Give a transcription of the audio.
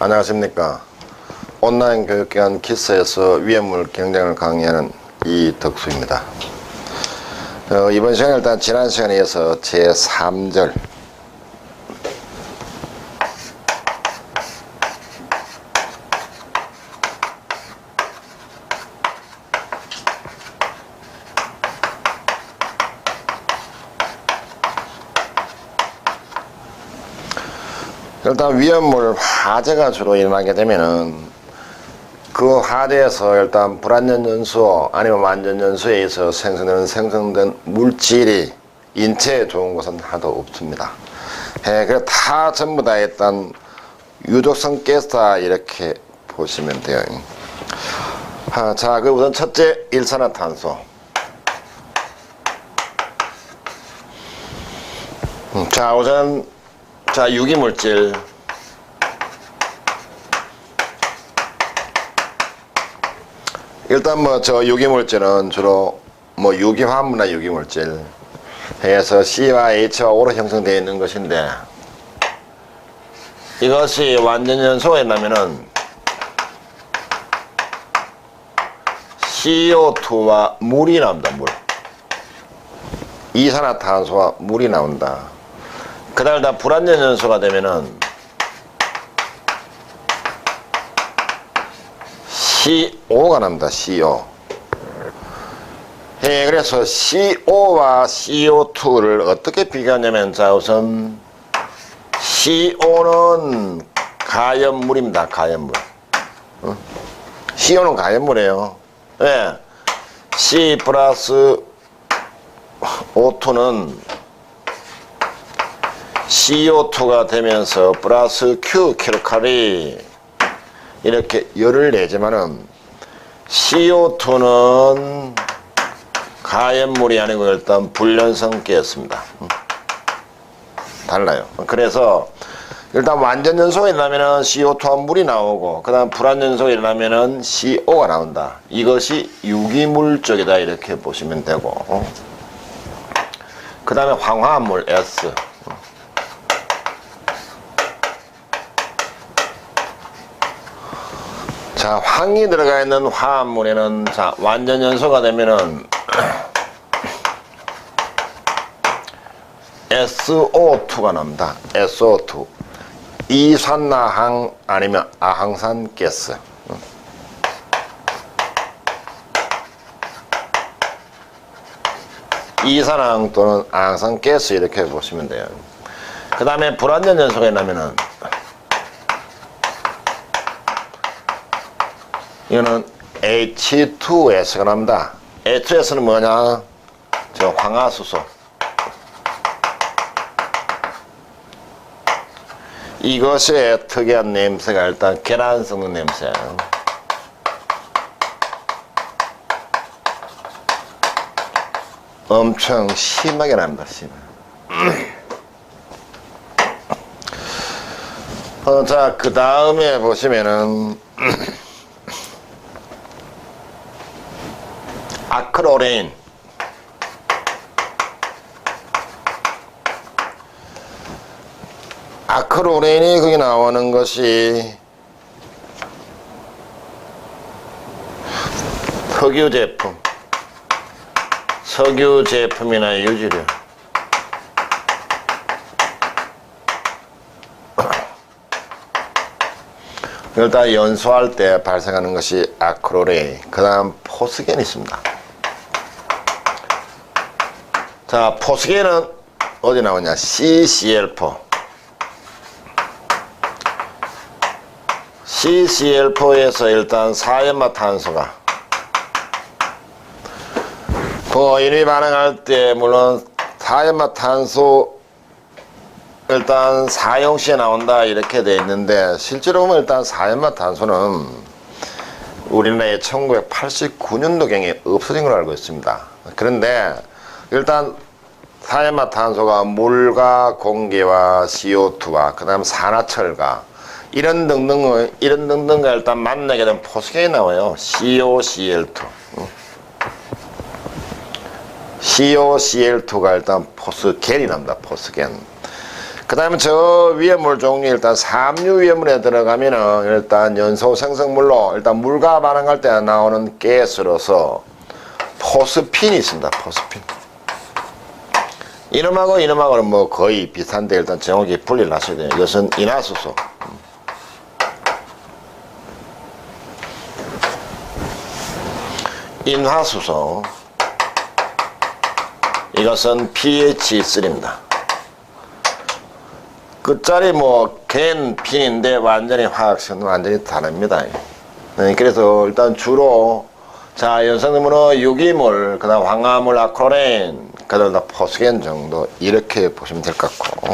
안녕하십니까. 온라인 교육기관 키스에서 위험물 경쟁을 강의하는 이덕수입니다. 어, 이번 시간에 일단 지난 시간에 이어서 제3절 일단 위험물 화재가 주로 일어나게 되면은 그 화재에서 일단 불안전 연소 아니면 완전 연소에 의해서 생성되는 생성된 물질이 인체에 좋은 것은 하나도 없습니다. 예, 그래 다 전부 다 일단 유독성 가스다 이렇게 보시면 돼요. 아, 자, 그 우선 첫째 일산화탄소. 음, 자, 우선 자 유기물질. 일단 뭐 저 유기물질은 주로 뭐 유기화합물이나 유기물질 해서 C와 H와 O로 형성되어 있는 것인데 이것이 완전 연소가 있다면은 CO2와 물이 나온다 물. 이산화탄소와 물이 나온다 그날 다 불안전 연소가 되면은 CO.가 납니다. CO. 예, 그래서 CO와 CO2를 어떻게 비교하냐면 자 우선 CO는 가연물입니다. 가연물. 어? CO는 가연물이에요. 예. C 플러스 O2는 CO2가 되면서 플러스 Q 킬로칼리 이렇게 열을 내지만은 CO2는 가연물이 아니고 일단 불연성 가스입니다. 음. 달라요. 그래서 일단 완전 연소가 일어나면은 CO2와 물이 나오고 그다음 불완 연소가 일어나면은 CO가 나온다. 이것이 유기물 쪽이다 이렇게 보시면 되고 그 다음에 황화합물 S 자, 황이 들어가 있는 화합물에는 자, 완전 연소가 되면은 SO2가 납니다. SO2. 이산화황 아니면 아항산 가스. 이산화황 또는 아항산 가스 이렇게 보시면 돼요. 그 다음에 불완전 연소가 나면은 이거는 H2S가 납니다. H2S는 뭐냐? 저 황화수소. 이것의 특이한 냄새가 일단 계란 썩는 냄새. 엄청 심하게 납니다. 심. 어, 자, 그 다음에 보시면은 크로레인. 아크로레인이 거기 나오는 것이 석유 제품. 석유 제품이나 유지료 이걸 다 연소할 때 발생하는 것이 아크로레인. 그 다음 포스겐이 있습니다 자, 포스겐은 어디 나오냐? CCl4. CCl4에서 일단 사연마 탄소가 그 인위 반응할 때 물론 사연마 탄소 일단 사용 시에 나온다 이렇게 돼 있는데 실제로 보면 일단 사연마 탄소는 우리나라에 1989년도경에 없어진 걸로 알고 있습니다. 그런데 일단 사연마 탄소가 물과 공기와 CO2와 그 다음 산화철과 이런 등등을 이런 등등과 일단 만나게 되면 포스겐이 나와요. COCl2. COCl2가 일단 포스겐이 납니다. 포스겐. 그 다음에 저 위험물 종류 일단 삼류 위험물에 들어가면은 일단 연소 생성물로 일단 물과 반응할 때 나오는 가스로서 포스핀이 있습니다. 포스핀. 이놈하고 이놈하고는 뭐 거의 비슷한데 일단 정확히 분리를 하셔야 돼요. 이것은 인화수소. 인화수소. 이것은 pH3입니다. 끝자리 뭐 겐 핀인데 완전히 화학성은 완전히 다릅니다. 네, 그래서 일단 주로 자 연산물은 유기물, 그 다음 황화물 아크로렌, 그다음 포스겐 정도 이렇게 보시면 될 것 같고